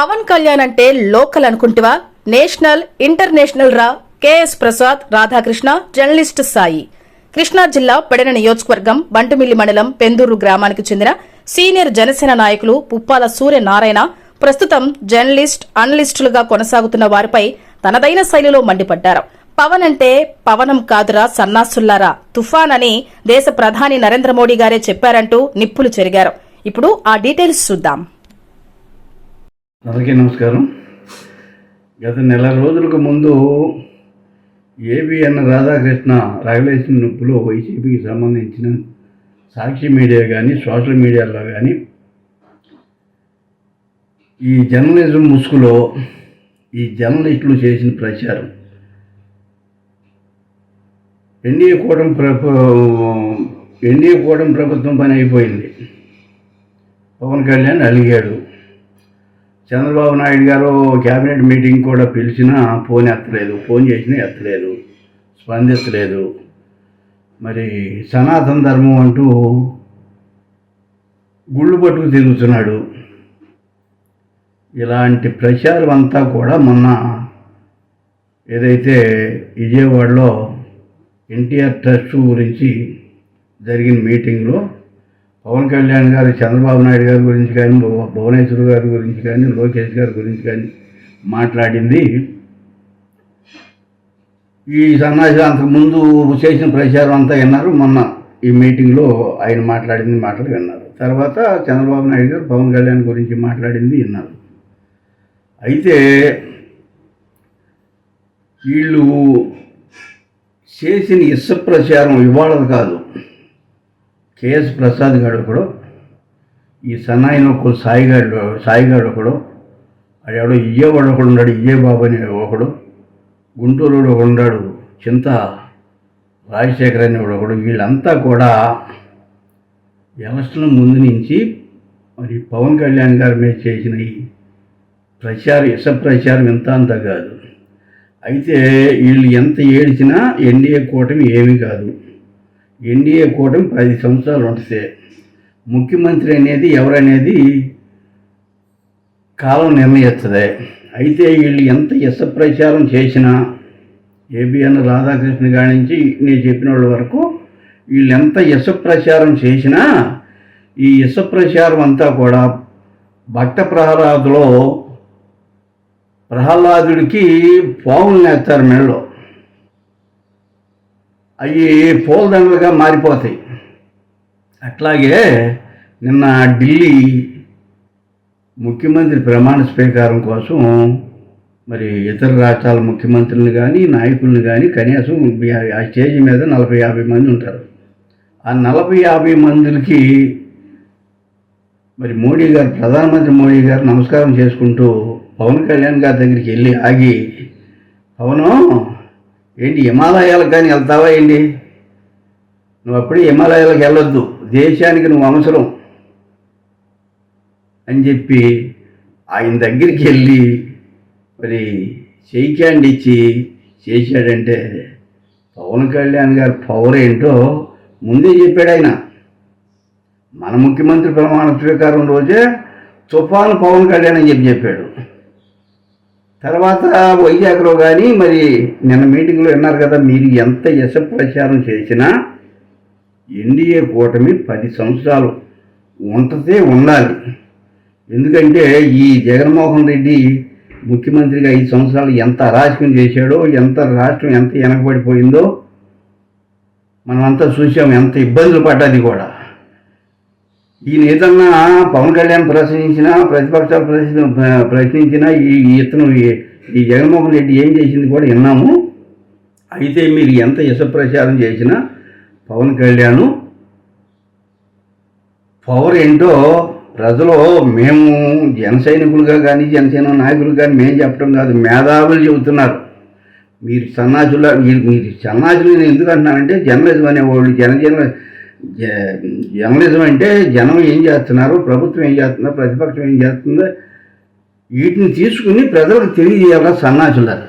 పవన్ కళ్యాణ్ అంటే లోకల్ అనుకుంటివా? National international రా. KS Prasad Radhakrishna journalist Sai. Krishna జిల్లా పెడన నియోజకవర్గం బంటుమిల్లి మండలం పెందూరు గ్రామానికి చెందిన సీనియర్ జనసేన నాయకులు పుప్పాల సూర్యనారాయణ ప్రస్తుతం జర్నలిస్ట్ అనలిస్టులుగా కొనసాగుతున్న వారిపై తనదైన శైలిలో మండిపడ్డారు. పవన్ అంటే పవనం కాదురా సన్నాసుల్లారా. తుఫాన్ అని దేశ ప్రధాని నరేంద్ర మోడీ గారే చెప్పారంటూ నిప్పులు చెరిగారు. ఇప్పుడు ఆ డీటెయిల్స్ చూద్దాం. అందరికీ నమస్కారం. గత నెల రోజులకు ముందు ఏబిఎన్ రాధాకృష్ణ రైల్వేషన్ నొప్పులో వైసీపీకి సంబంధించిన సాక్షి మీడియా కానీ సోషల్ మీడియాలో కానీ ఈ జర్నలిజం ముసుగులో ఈ జర్నలిస్టులు చేసిన ప్రచారం. ఎన్డీఏ కూటమి ప్రభు ఎన్డీఏ కూటమి ప్రభుత్వం పని అయిపోయింది. పవన్ కళ్యాణ్ అలిగాడు. చంద్రబాబు నాయుడు గారు క్యాబినెట్ మీటింగ్ కూడా పిలిచినా ఫోన్ ఎత్తలేదు. ఫోన్ చేసినా ఎత్తలేదు. స్పందించలేదు. మరి సనాతన ధర్మం అంటూ గుళ్ళు పట్టుకు తిరుగుతున్నాడు. ఇలాంటి ప్రచారం అంతా కూడా మొన్న ఏదైతే విజయవాడలో ఎన్టీఆర్ ట్రస్ట్ గురించి జరిగిన మీటింగ్లో పవన్ కళ్యాణ్ గారు చంద్రబాబు నాయుడు గారి గురించి కానీ భువ- భువనేశ్వర్ గారి గురించి కానీ లోకేష్ గారి గురించి కానీ మాట్లాడింది. ఈ సన్నాసి అంతకుముందు చేసిన ప్రచారం అంతా విన్నారు. మొన్న ఈ మీటింగ్లో ఆయన మాట్లాడింది మాటలు విన్నారు. తర్వాత చంద్రబాబు నాయుడు గారు పవన్ కళ్యాణ్ గురించి మాట్లాడింది విన్నారు. అయితే వీళ్ళు చేసిన ఇష్ట ప్రచారం ఇవాళది కాదు. కేఎస్ ప్రసాద్ గారు ఒకడు ఈ సన్నాయిన ఒక సాయిగాడు సాయిగాడు ఒకడు ఆడెవడో ఇయ్యేవాడు ఒకడు ఉన్నాడు ఇయ్యేబాబు అనే ఒకడు గుంటూరు ఉన్నాడు చింత రాజశేఖర్ అనే ఒకడు వీళ్ళంతా కూడా ఎలక్షన్ ముందు నుంచి మరి పవన్ కళ్యాణ్ గారి మీద చేసిన ఈ ప్రచారం ఇస ప్రచారం ఎంత అంత కాదు. అయితే వీళ్ళు ఎంత ఏడిచినా ఎన్డీఏ కూటమి ఏమీ కాదు. ఎన్డీఏ కూటమి పది సంవత్సరాలు ఉంటుంది. ముఖ్యమంత్రి అనేది ఎవరనేది కాలం నిర్ణయిస్తుంది. అయితే వీళ్ళు ఎంత ఇస ప్రచారం చేసినా ఏబిఎన్ రాధాకృష్ణ గారి నుంచి నేను చెప్పిన వాళ్ళ వరకు వీళ్ళు ఎంత ఇస ప్రచారం చేసినా ఈ ఇస ప్రచారం అంతా కూడా భక్త ప్రహ్లాదులో ప్రహ్లాదుడికి పావులు నేస్తారు మెడలో అవి పూలదండలుగా మారిపోతాయి. అట్లాగే నిన్న ఢిల్లీ ముఖ్యమంత్రి ప్రమాణ స్వీకారం కోసం మరి ఇతర రాష్ట్రాల ముఖ్యమంత్రులను కానీ నాయకులను కానీ కనీసం ఆ స్టేజ్ మీద నలభై యాభై మంది ఉంటారు. ఆ నలభై యాభై మందికి మరి మోడీ గారు ప్రధానమంత్రి మోడీ గారు నమస్కారం చేసుకుంటూ పవన్ కళ్యాణ్ గారి దగ్గరికి వెళ్ళి ఆగి పవను ఏంటి హిమాలయాలకు కానీ వెళ్తావా ఏంటి? నువ్వు అప్పుడే హిమాలయాలకు వెళ్ళొద్దు. దేశానికి నువ్వు అవసరం. అని చెప్పి ఆయన దగ్గరికి వెళ్ళి మరి చేయి క్యాండ్ ఇచ్చి చేశాడంటే పవన్ కళ్యాణ్ గారి పవర్ ఏంటో ముందే చెప్పాడు ఆయన. మన ముఖ్యమంత్రి ప్రమాణ స్వీకారం రోజే తుఫాను పవన్ కళ్యాణ్ అని చెప్పి చెప్పాడు. తర్వాత వైజాగ్లో కానీ మరి నిన్న మీటింగ్లో విన్నారు కదా మీరు ఎంత యశ ప్రచారం చేసినా ఎన్డీఏ కూటమి పది సంవత్సరాలు ఉంటదే ఉండాలి. ఎందుకంటే ఈ జగన్మోహన్ రెడ్డి ముఖ్యమంత్రిగా ఐదు సంవత్సరాలు ఎంత అరాచకం చేశాడో ఎంత రాష్ట్రం ఎంత వెనకబడిపోయిందో మనమంతా చూసాం ఎంత ఇబ్బందులు పడ్డది కూడా. ఈయన ఏదన్నా పవన్ కళ్యాణ్ ప్రశ్నించినా ప్రతిపక్షాలు ప్రశ్న ప్రశ్నించినా ఈ ఇతను ఈ- జగన్మోహన్ రెడ్డి ఏం చేసింది కూడా విన్నాము. అయితే మీరు ఎంత యశప్రచారం చేసినా పవన్ కళ్యాణ్ పవర్ ఏంటో ప్రజలు మేము జన సైనికులుగా కానీ జనసేన నాయకులు కానీ మేము చెప్పడం కాదు మేధావులు చెబుతున్నారు. మీరు సన్నాసుల మీరు మీరు సన్నాసులు నేను ఎందుకు అంటున్నానంటే జర్నలిజం అనేవాళ్ళు జనజన జర్నలిజం అంటే జనం ఏం చేస్తున్నారు? ప్రభుత్వం ఏం చేస్తుందో? ప్రతిపక్షం ఏం చేస్తుందో? వీటిని తీసుకుని ప్రజలకు తెలియజేయాలి సన్నాసులారు